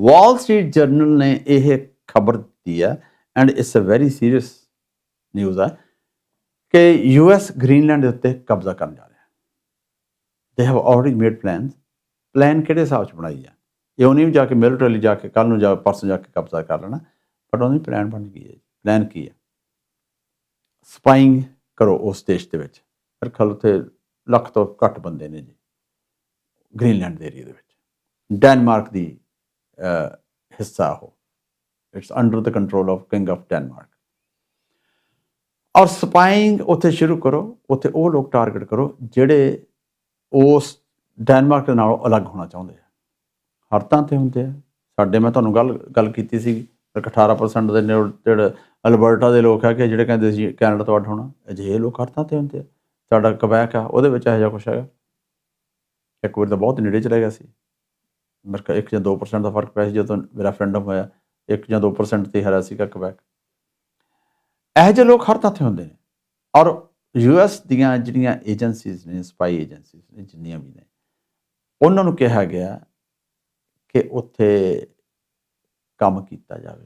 Wall Street general ਨੇ ਇਹ ਖਬਰ ਦਿੱਤੀ ਹੈ and it's a very serious news ਹੈ, ਕਿ ਯੂਐਸ ਗ੍ਰੀਨਲੈਂਡ ਦੇ ਉੱਤੇ ਕਬਜ਼ਾ ਕਰਨ ਜਾ ਰਿਹਾ ਹੈ। They have already made plans plan ਕਿਹੜੇ ਹਿਸਾਬ ਚ ਬਣਾਈ ਹੈ? ਇਹ ਉਹਨੇ ਵੀ ਜਾ ਕੇ ਮਿਲਟਰੀ ਜਾ ਕੇ ਕੱਲ ਨੂੰ ਜਾ, ਪਰਸੋਂ ਜਾ ਕੇ ਕਬਜ਼ਾ ਕਰ ਲੈਣਾ ਬਟ ਉਹਦੀ ਪਲਾਨ ਬਣ ਗਈ ਹੈ ਪਲਾਨ ਕੀ ਹੈ? ਸਪਾਈਂਗ ਕਰੋ ਉਸ ਦੇਸ਼ ਦੇ ਵਿੱਚ। ਫਿਰ ਖਲ ਉੱਥੇ ਲੱਖ ਤੋਂ ਘੱਟ ਬੰਦੇ ਨੇ ਜੀ ਗ੍ਰੀਨਲੈਂਡ ਦੇ ਏਰੀਆ ਦੇ ਵਿੱਚ। ਡੈਨਮਾਰਕ ਦੀ ਹਿੱਸਾ ਉਹ it's under the control of king of Denmark ਔਰ ਸਪਾਈਂਗ ਉੱਥੇ ਸ਼ੁਰੂ ਕਰੋ, ਉੱਥੇ ਉਹ ਲੋਕ ਟਾਰਗੇਟ ਕਰੋ, ਜਿਹੜੇ ਉਸ ਡੈਨਮਾਰਕ ਦੇ ਨਾਲੋਂ ਅਲੱਗ ਹੋਣਾ ਚਾਹੁੰਦੇ ਆ। ਹਰ ਤਾਂ ਤੇ ਹੁੰਦੇ ਆ। ਸਾਡੇ ਮੈਂ ਤੁਹਾਨੂੰ ਗੱਲ ਗੱਲ ਕੀਤੀ ਸੀ ਕਿ 18% ਦੇ ਨੇੜੇ ਜਿਹੜੇ ਅਲਬਰਟਾ ਦੇ ਲੋਕ ਆ ਕਿ ਜਿਹੜੇ ਕਹਿੰਦੇ ਸੀ ਕੈਨੇਡਾ ਤੋਂ ਅੱਡ ਹੋਣਾ, ਅਜਿਹੇ ਲੋਕ ਹਰ ਤਾਂ ਤੇ ਹੁੰਦੇ ਆ। ਸਾਡਾ ਕਬੈਕ ਆ, ਉਹਦੇ ਵਿੱਚ ਇਹੋ ਜਿਹਾ ਕੁਛ ਹੈਗਾ। ਇੱਕ ਵਾਰ ਤਾਂ ਬਹੁਤ ਨੇੜੇ ਚਲਾ ਗਿਆ ਸੀ। ਮੇਰਾ ਕੋਲ 1 ਜਾਂ 2% ਦਾ ਫ਼ਰਕ ਪਿਆ ਸੀ ਜਦੋਂ ਮੇਰਾ ਰੈਫਰੈਂਡਮ ਹੋਇਆ। 1 ਜਾਂ 2% ਤੇ ਹਰਾ ਸੀਗਾ ਕਬੈਕ ਇਹੋ ਜਿਹੇ ਲੋਕ ਹਰ ਥਾਂ ਤੇ ਹੁੰਦੇ ਨੇ। ਔਰ ਯੂਐਸ ਦੀਆਂ ਜਿਹੜੀਆਂ ਏਜੰਸੀਜ਼ ਨੇ ਸਪਾਈ ਏਜੰਸੀਜ਼ ਨੇ, ਜਿੰਨੀਆਂ ਵੀ ਨੇ, ਉਹਨਾਂ ਨੂੰ ਕਿਹਾ ਗਿਆ ਕਿ ਉੱਥੇ ਕੰਮ ਕੀਤਾ ਜਾਵੇ।